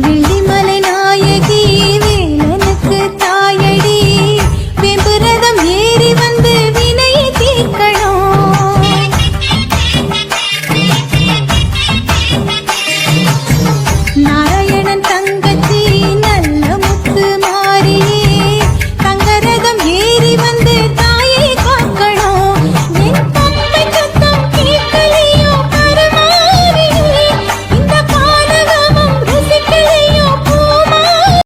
వెళ్ళి మల